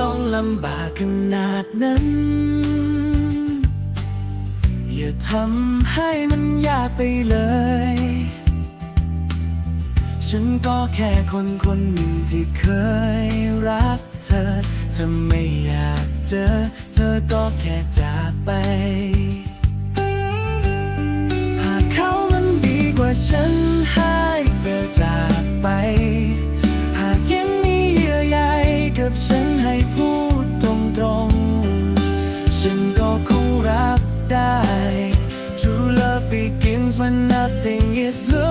ต้องลำบากขนาดนั้น อย่าทำให้มันยากไปเลย ฉันก็แค่คนคนหนึ่งที่เคยรักเธอ เธอไม่อยากเจอ เธอก็แค่จากไป nothing is looked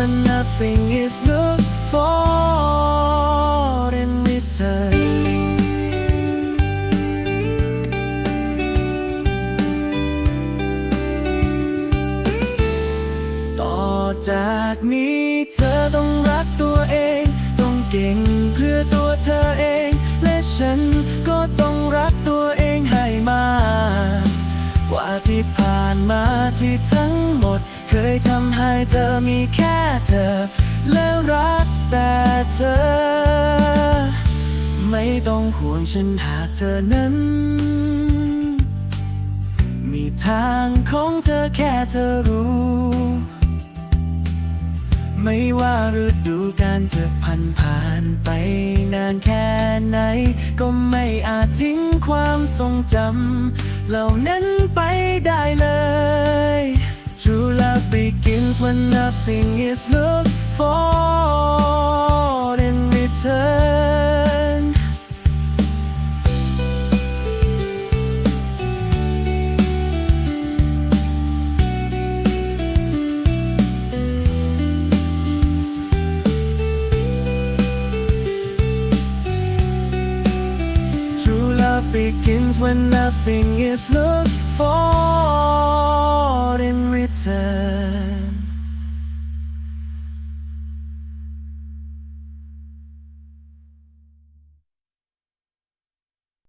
when nothing is looked for in return ต่อจากนี้เธอต้องรักตัวเอง ต้องเก่งเพื่อตัวเธอเอง และฉัน ที่ทั้งหมด เคยทำให้เธอมีแค่เธอ และรักแต่เธอ ไม่ต้องห่วงฉันหากเธอนั้น มีทางของเธอแค่เธอรู้ ไม่ว่าฤดูการจะผ่านผ่านไปนานแค่ไหน ก็ไม่อาจทิ้งความทรงจำเหล่านั้นไปได้เลย begins when nothing is looked for in return. True love begins when nothing is looked for